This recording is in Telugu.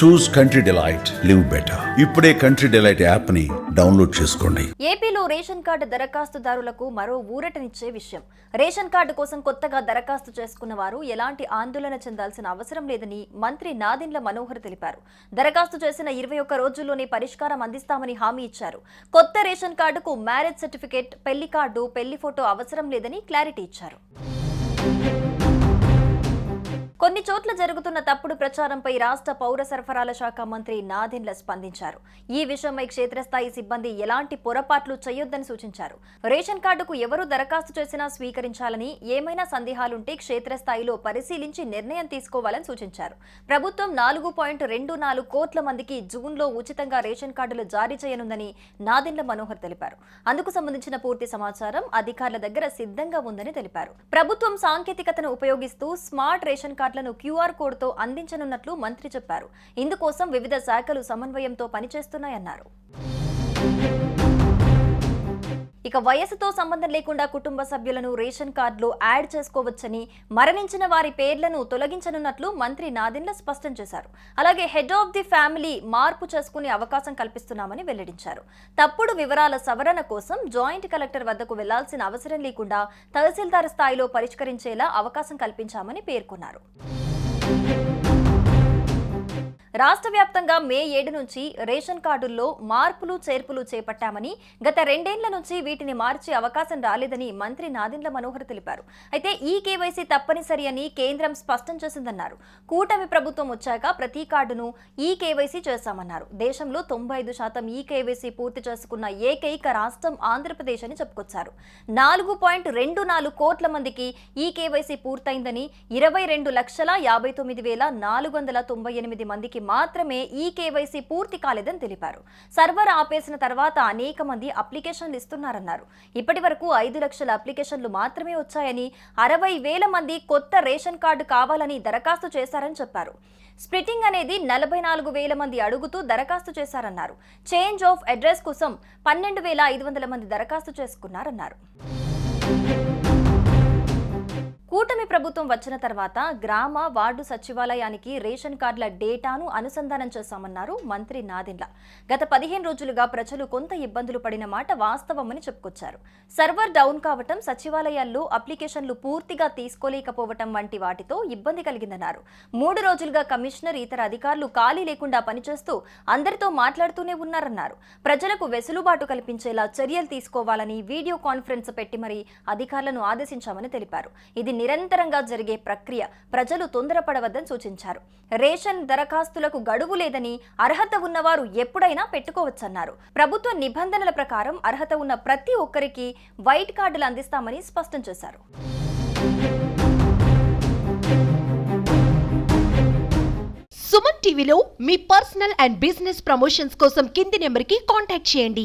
Choose Country Delight live better ఇప్పుడే కంట్రీ డిలైట్ యాప్ని డౌన్లోడ్ చేసుకోండి. ఏపీలో రేషన్ కార్డు దరఖాస్తుదారులకు మరో ఊరటనిచ్చే విషయం. రేషన్ కార్డు కోసం కొత్తగా దరఖాస్తు చేసుకున్న వారు ఎలాంటి ఆందోళన చెందాల్సిన అవసరం లేదని మంత్రి నాదిండ్ల మనోహర్ తెలిపారు. దరఖాస్తు చేసిన ఇరవై ఒక్క రోజుల్లోనే పరిష్కారం అందిస్తామని హామీ ఇచ్చారు. కొత్త రేషన్ కార్డుకు మ్యారేజ్ సర్టిఫికేట్ పెళ్ళి కార్డు పెళ్ళి ఫోటో అవసరం లేదని క్లారిటీ ఇచ్చారు. కొన్ని చోట్ల జరుగుతున్న తప్పుడు ప్రచారంపై రాష్ట్ర పౌర సరఫరాల శాఖ మంత్రి నాదెండ్ల స్పందించారు. ఈ విషయమై క్షేత్రస్థాయి సిబ్బంది ఎలాంటి పొరపాట్లు చేయొద్దని సూచించారు. రేషన్ కార్డుకు ఎవరు దరఖాస్తు చేసినా స్వీకరించాలని ఏమైనా సందేహాలుంటే క్షేత్రస్థాయిలో పరిశీలించి నిర్ణయం తీసుకోవాలని సూచించారు. ప్రభుత్వం నాలుగు పాయింట్ రెండు నాలుగు కోట్ల మందికి జూన్లో ఉచితంగా రేషన్ కార్డులు జారీ చేయనుందని నాదెండ్ల మనోహర్ తెలిపారు. అందుకు సంబంధించిన పూర్తి సమాచారం అధికారుల దగ్గర సిద్ధంగా ఉందని తెలిపారు. ప్రభుత్వం సాంకేతికతను ఉపయోగిస్తూ స్మార్ట్ రేషన్ కార్డు కార్డులను క్యూఆర్ కోడ్తో అందించనున్నట్లు మంత్రి చెప్పారు. ఇందుకోసం వివిధ శాఖలు సమన్వయంతో పనిచేస్తున్నాయన్నారు. ఇక వయసుతో సంబంధం లేకుండా కుటుంబ సభ్యులను రేషన్ కార్డులో యాడ్ చేసుకోవచ్చని మరణించిన వారి పేర్లను తొలగించనున్నట్లు మంత్రి నాదెండ్ల స్పష్టం చేశారు. అలాగే హెడ్ ఆఫ్ ది ఫ్యామిలీ మార్పు చేసుకునే అవకాశం కల్పిస్తున్నామని వెల్లడించారు. తప్పుడు వివరాల సవరణ కోసం జాయింట్ కలెక్టర్ వద్దకు వెళ్ళాల్సిన అవసరం లేకుండా తహసీల్దార్ స్థాయిలో పరిష్కరించేలా అవకాశం కల్పించామని పేర్కొన్నారు. రాష్ట్ర వ్యాప్తంగా మే ఏడు నుంచి రేషన్ కార్డుల్లో మార్పులు చేర్పులు చేపట్టామని గత రెండేళ్ళ నుంచి వీటిని మార్చే అవకాశం రాలేదని మంత్రి నాదిండ్ల మనోహర్ తెలిపారు. అయితే ఈ కేవైసీ తప్పనిసరి అని కేంద్రం స్పష్టం చేసిందన్నారు. కూటమి ప్రభుత్వం వచ్చాక ప్రతి కార్డును ఈ కేవైసీ చేశామన్నారు. దేశంలో తొంభై ఐదు శాతం ఈ కేవైసీ పూర్తి చేసుకున్న ఏకైక రాష్ట్రం ఆంధ్రప్రదేశ్ అని చెప్పుకొచ్చారు. నాలుగు పాయింట్ రెండు నాలుగు కోట్ల మందికి ఈ కేవైసీ పూర్తయిందని ఇరవై రెండు లక్షల యాభై తొమ్మిది వేల నాలుగు వందల తొంభై ఎనిమిది మందికి మాత్రమే ఈ కేవైసీ పూర్తి కాలేదని తెలిపారు. సర్వర్ ఆపేసిన తర్వాత అనేక మంది అప్లికేషన్లు ఇస్తున్నారన్నారు. ఇప్పటి వరకు ఐదు లక్షల అప్లికేషన్లు మాత్రమే వచ్చాయని అరవై వేల మంది కొత్త రేషన్ కార్డు కావాలని దరఖాస్తు చేశారని చెప్పారు. స్ప్లిటింగ్ అనేది నలభై నాలుగు వేల మంది అడుగుతూ దరఖాస్తు చేశారన్నారు. చేంజ్ ఆఫ్ అడ్రస్ కోసం పన్నెండు వేల ఐదు వందల మంది దరఖాస్తు చేసుకున్నారన్నారు. ప్రభుత్వం వచ్చిన తర్వాత గ్రామ వార్డు సచివాలయానికి రేషన్ కార్డుల డేటాను అనుసంధానం చేశామన్నారు మంత్రి నాదెండ్ల. గత పదిహేను రోజులుగా ప్రజలు కొంత ఇబ్బందులు పడిన మాట వాస్తవమని చెప్పుకొచ్చారు. సర్వర్ డౌన్ కావటం సచివాలయాల్లో అప్లికేషన్లు పూర్తిగా తీసుకోలేకపోవటం వంటి వాటితో ఇబ్బంది కలిగిందన్నారు. మూడు రోజులుగా కమిషనర్ ఇతర అధికారులు ఖాళీ లేకుండా పనిచేస్తూ అందరితో మాట్లాడుతూనే ఉన్నారన్నారు. ప్రజలకు వెసులుబాటు కల్పించేలా చర్యలు తీసుకోవాలని వీడియో కాన్ఫరెన్స్ పెట్టి మరీ అధికారులను ఆదేశించామని తెలిపారు. ఇది నిరంతరంగా జరిగే ప్రక్రియ ప్రజలు తొందరపడవద్దని సూచించారు. రేషన్ దరఖాస్తులకు గడువు లేదని అర్హత ఉన్నవారు ఎప్పుడైనా పెట్టుకోవచ్చన్నారు. ప్రభుత్వ నిబంధనల ప్రకారం అర్హత ఉన్న ప్రతి ఒక్కరికి వైట్ కార్డులు అందిస్తామని స్పష్టం చేశారు. సుమన్ టీవీలో మీ పర్సనల్ అండ్ బిజినెస్ ప్రమోషన్స్ కోసం కింది నెంబర్కి కాంటాక్ట్ చేయండి.